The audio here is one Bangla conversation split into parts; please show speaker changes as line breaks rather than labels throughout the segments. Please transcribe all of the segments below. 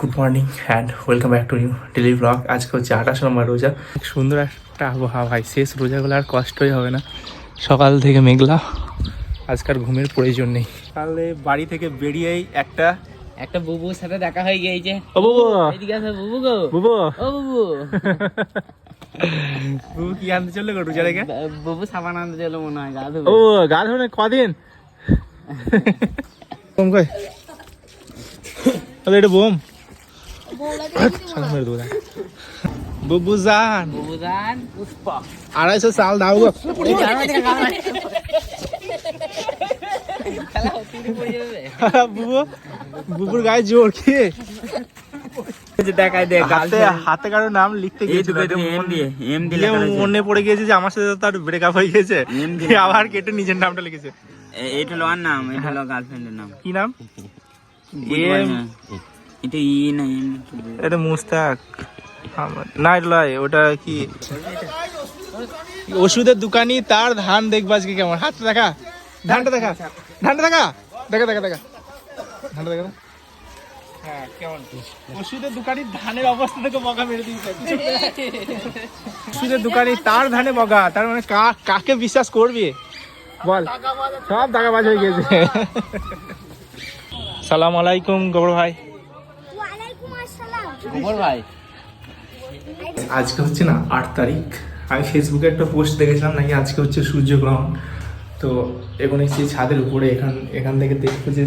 Good morning and welcome back to new daily blog আজকে হচ্ছে আঠাশ নম্বর রোজা। সুন্দর একটা আবহাওয়া ভাই শেষ রোজাগুলো আর কষ্টই হবে না। সকাল থেকে মেঘলা আজকাল ঘুমের প্রয়োজন নেই। তাহলে বাড়ি থেকে বেরিয়েই একটা
একটা বুবুর সাথে দেখা হয়ে গিয়েছে।
ও বুবু।
এদিকে আসো বুবু গো।
বুবু।
ও বুবু।
বুবু কি আনতে চলল গো রোজা রেখে?
বুবু সাবান আনতে চলো মনে হয় গা
ও গা ধরে কদিন? বোম কই? তাহলে এটা বোম। সামনে মেরে দেবো দাঁড়া। বুবু জান
বুবু জান পুষ্পা।
আড়াইশো চাল দাও গো। বুবুর গায়ে জোর কি?
দেখাই দে
হাতে হাতে কারও নাম লিখতে গিয়েছে
এম দিয়ে এম
দিয়ে মনে পড়ে গিয়েছে যে আমার সাথে তার ব্রেকআপ হয়ে গেছে আবার কেটে নিজের নামটা লিখেছে।
এটা হলো ওর নাম এটা হলো গার্লফ্রেন্ডের নাম।
কি নাম?
এম এটা
লয়, ওটা কি? ওষুধের দোকানি তার ধান দেখবা আজকে কেমন। হাতটা দেখা। ধানটা দেখা। ধানটা দেখা। দেখা দেখা দেখা। হ্যাঁ কেমন? ওষুধের দোকানি ধানের অবস্থা ওষুধের দোকানি তার ধানে বগা তার মানে কাকে বিশ্বাস করবি? বল। সব দাগাবাজ হয়ে গেছে। সালাম আলাইকুম গবর ভাই
ওয়ালাইকুম আসসালাম
গোবর ভাই
আজকে হচ্ছে না আট তারিখ। আমি ফেসবুকে একটা পোস্ট দেখেছিলাম নাকি আজকে হচ্ছে সূর্যগ্রহণ। তো এখন এসেছি ছাদের উপরে এখান এখান থেকে দেখব যে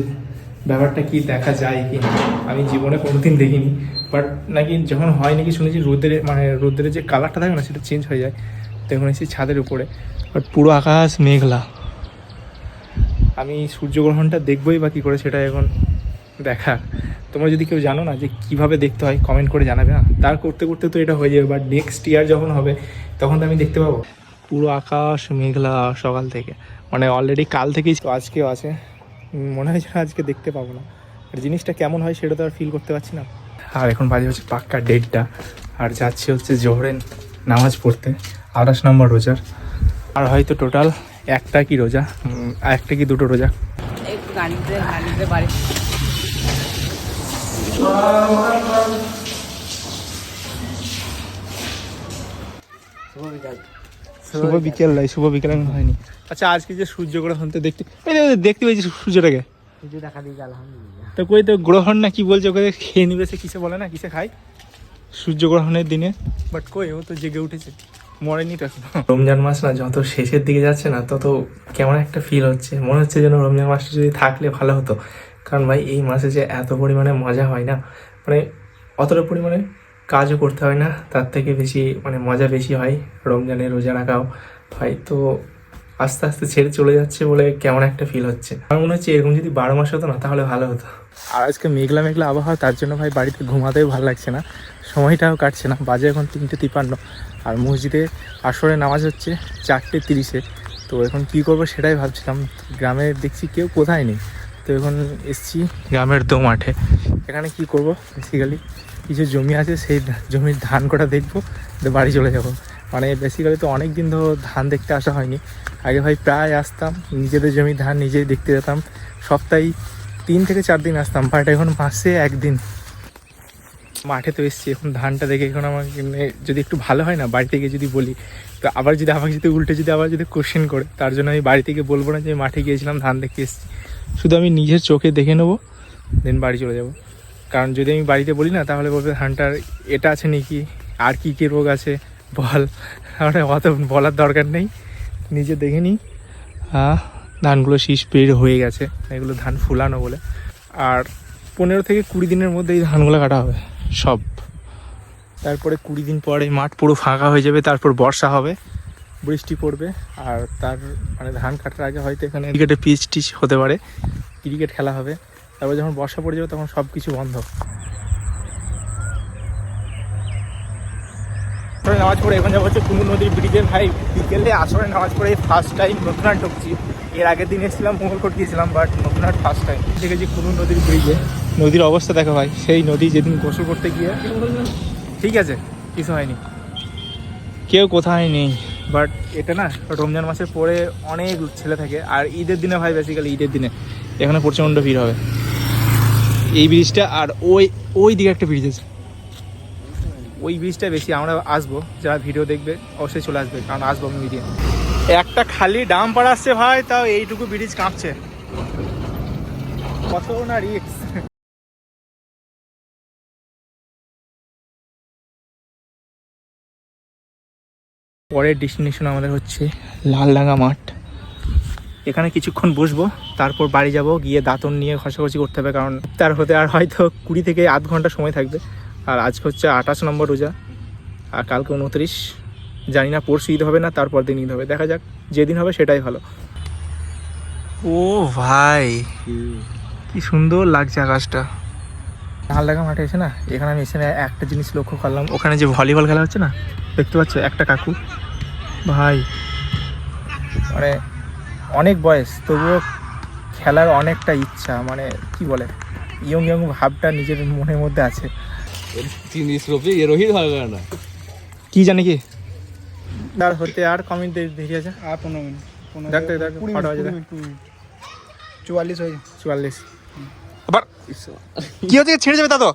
ব্যাপারটা কি দেখা যায় কি না। আমি জীবনে কোনোদিন দেখিনি। বাট নাকি যখন হয় নাকি শুনেছি রোদের মানে রোদের যে কালারটা থাকে না সেটা চেঞ্জ হয়ে যায়। তো এখন এসেছি ছাদের উপরে। বাট পুরো আকাশ মেঘলা। আমি সূর্যগ্রহণটা দেখবোই বা কী করে সেটা এখন দেখা তোমরা যদি কেউ জানো না যে কীভাবে দেখতে হয় কমেন্ট করে জানাবে না তার করতে করতে তো এটা হয়ে যাবে বাট নেক্সট ইয়ার যখন হবে, তখন তো আমি দেখতে পাবো। পুরো আকাশ মেঘলা সকাল থেকে মানে অলরেডি কাল থেকেই আজকেও আছে। মনে হয় যেন আজকে দেখতে পাবো না। আর জিনিসটা কেমন হয় সেটা তো আর ফিল করতে পারছি না। আর এখন বাজে হচ্ছে পাক্কা ডেটটা আর যাচ্ছি হচ্ছে জোহরের নামাজ পড়তে, আঠাশ নম্বর রোজার। আর হয়তো টোটাল একটা কি রোজা? একটা কি দুটো রোজা?
গাড়িতে গাড়িতে বাড়ি।
শুভ বিকেল নয় শুভ বিকেল এখন হয়নি আচ্ছা আজকে যে সূর্যগ্রহণ তো দেখতে দেখতে পেয়েছি সূর্যটাকে।
দেখা দিয়েছে
তো কই তো গ্রহণ না কি বলছে, ওকে খেয়ে নিবে সে, কিসে বলে না, কিসে খায়? সূর্যগ্রহণের দিনে। বাট কই, ও তো জেগে উঠেছে। মরেনি তো রমজান মাস না, যত শেষের দিকে যাচ্ছে না, তত কেমন একটা ফিল হচ্ছে। মনে হচ্ছে যেন রমজান মাসটা যদি থাকলে ভালো হতো। কারণ ভাই, এই মাসে যে এত পরিমাণে মজা হয় না মানে অতটা পরিমাণে কাজও করতে হয় না, তার থেকে বেশি মানে মজা বেশি হয় রমজানে রোজা রাখাও হয়। তো আস্তে আস্তে ছেড়ে চলে যাচ্ছে বলে কেমন একটা ফিল হচ্ছে। আমার মনে হচ্ছে এরকম যদি বারো মাস হতো না, তাহলে ভালো হতো। আর আজকে মেঘলা মেঘলা আবহাওয়া, তার জন্য ভাই বাড়িতে ঘুমাতেও ভালো লাগছে না। সময়টাও কাটছে না, বাজে এখন তিনটে তিপান্ন আর মসজিদে আসরে নামাজ হচ্ছে চারটে তিরিশে। তো এখন কি করব সেটাই ভাবছিলাম, গ্রামে দেখছি কেউ কোথায় নেই। তো এখন এসছি গ্রামের দো মাঠে। এখানে কি করব? বেসিক্যালি কিছু জমি আছে, সেই জমির ধান কটা দেখব তো বাড়ি চলে যাব। মানে বেসিক্যালি তো অনেক দিন ধরো ধান দেখতে আসা হয়নি। আগে ভাই প্রায় আসতাম, নিজেদের জমি ধান নিজেই দেখতে যেতাম। সপ্তাহে তিন থেকে চার দিন আসতাম বাট এখন মাসে একদিন। মাঠে তো এসছি, এখন ধানটা দেখে এখন আমার যদি একটু ভালো হয় না বাড়ি থেকে যদি বলি, তো আবার যদি আমাকে যদি উল্টে যদি আবার যদি কোশ্চেন করে, তার জন্য আমি বাড়ি থেকে বলব না যে আমি মাঠে গিয়েছিলাম, ধান দেখতে এসেছি। শুধু আমি নিজের চোখে দেখে নেব দেন বাড়ি চলে যাব। কারণ যদি আমি বাড়িতে বলি না, তাহলে বলবে ধানটার এটা আছে নাকি, আর কি কী রোগ আছে, বল। আমরা অত বলার দরকার নেই, নিজে দেখে নিই। ধানগুলো শীষ পের হয়ে গেছে, এগুলো ধান ফুলানো বলে। আর পনেরো থেকে কুড়ি দিনের মধ্যে এই ধানগুলো কাটা হবে। সব। তারপরে কুড়ি দিন পরে মাঠ পুরো ফাঁকা হয়ে যাবে, তারপর বর্ষা হবে, বৃষ্টি পড়বে, আর তার মানে ধান কাটার আগে হয়তো এখানে ক্রিকেটের পিচ টিচ হতে পারে ক্রিকেট খেলা হবে। তারপর যখন বর্ষা পড়ে যাবে তখন সব কিছু বন্ধ। নামাজ পড়ে, এখন যাব হচ্ছে কুমু নদীর ব্রিজে ভাই, বিকেলে আসরে নামাজ পড়ে ফার্স্ট টাইম নতুনহাট ঢুকছি। এর আগের দিন এসেছিলাম, মঙ্গলকোট গিয়েছিলাম বাট নতুনহাট ফার্স্ট টাইম দেখেছি কুমু নদীর ব্রিজে নদীর অবস্থা দেখো ভাই, সেই নদী যেদিন গোসল করতে গিয়ে ঠিক আছে, কিছু হয়নি। কেউ কোথায় নেই বাট এটা না রমজান মাসের পরে অনেক ছেলে থাকে, আর ঈদের দিনে ভাই বেসিক্যালি ঈদের দিনে এখানে প্রচণ্ড ভিড় হবে। এই ব্রিজটা আর ওই ওই দিকে একটা ব্রিজ আছে। ওই ব্রিজটা বেশি আমরা আসব, যারা ভিডিও দেখবে, অবশ্যই চলে আসবে, কারণ আসব আমি ভিডিও একটা খালি ডাম আসছে ভাই, তাও এইটুকু ব্রিজ কাঁপছে। কত না রিক্স পরের ডেস্টিনেশন আমাদের হচ্ছে লালডাঙ্গা মাঠ। এখানে কিছুক্ষণ বসবো, তারপর বাড়ি যাব, গিয়ে দাঁতন নিয়ে ঘষাঘষি করতে হবে, কারণ তার হতে আর হয়তো কুড়ি থেকে আধ ঘণ্টা সময় থাকবে। আর আজকে হচ্ছে আঠাশ নম্বর রোজা, আর কালকে উনত্রিশ। জানি না পরশু ঈদ হবে না, তারপর দিন ঈদ হবে। দেখা যাক, যেদিন হবে সেটাই ভালো। ও ভাই, কি সুন্দর লাগছে আকাশটা। লালডাঙ্গা মাঠে এসে না, এখানে আমি এসে একটা জিনিস লক্ষ্য করলাম। ওখানে যে ভলিবল খেলা হচ্ছে না দেখতে পাচ্ছ একটা কাকু। ভাই মানে অনেক বয়স তবুও খেলার অনেকটা ইচ্ছা মানে কি বলে ইয়ং ইয়ং ভাবটা নিজের মনের মধ্যে আছে। কি জানি কি? তার হতে আর কমিট দেরি আছে
আর পনেরো মিনিট পনেরো
দেখ।
চুয়াল্লিশ হয়েছে
চুয়াল্লিশ। আবার কি হচ্ছে ছেড়ে যাবে তা তো?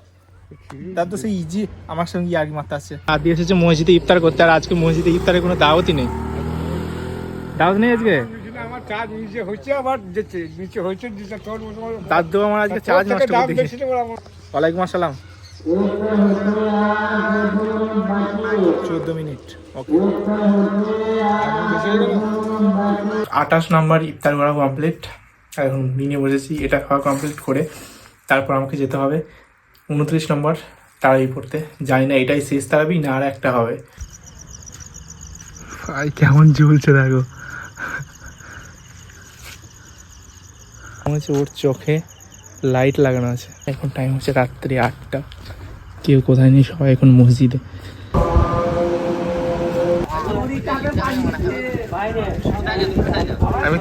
তার তো সেই ইজি আমার সঙ্গে আর কি মারতে আসছে। আর দিয়ে এসেছে মসজিদে ইফতার করতে আর আজকে মসজিদে ইফতারের কোনো দাওয়াতই নেই। দাওয়াত নেই আজকে?
আমার কাজ নিচে হচ্ছে আবার যেতে নিচে হচ্ছে যেটা তোর
দাদু আমার আজকে চার্জ নষ্ট করে দিয়েছে। ওয়ালাইকুম আসসালাম। চোদ্দ মিনিট ওকে। আঠাশ নাম্বার ইফতার করা কমপ্লিট এখন নিয়ে বসেছি এটা খাওয়া কমপ্লিট করে তারপর আমাকে যেতে হবে। উনত্রিশ নম্বর তারাবি পড়তে। জানি না এটাই শেষ তারাবি না আর একটা হবে। ভাই কেমন জ্বলছে দেখো। হচ্ছে ওর চোখে লাইট লাগানো আছে। এখন টাইম হচ্ছে রাত্রি আটটা। কেউ কোথায় নেই সবাই এখন মসজিদে। আমি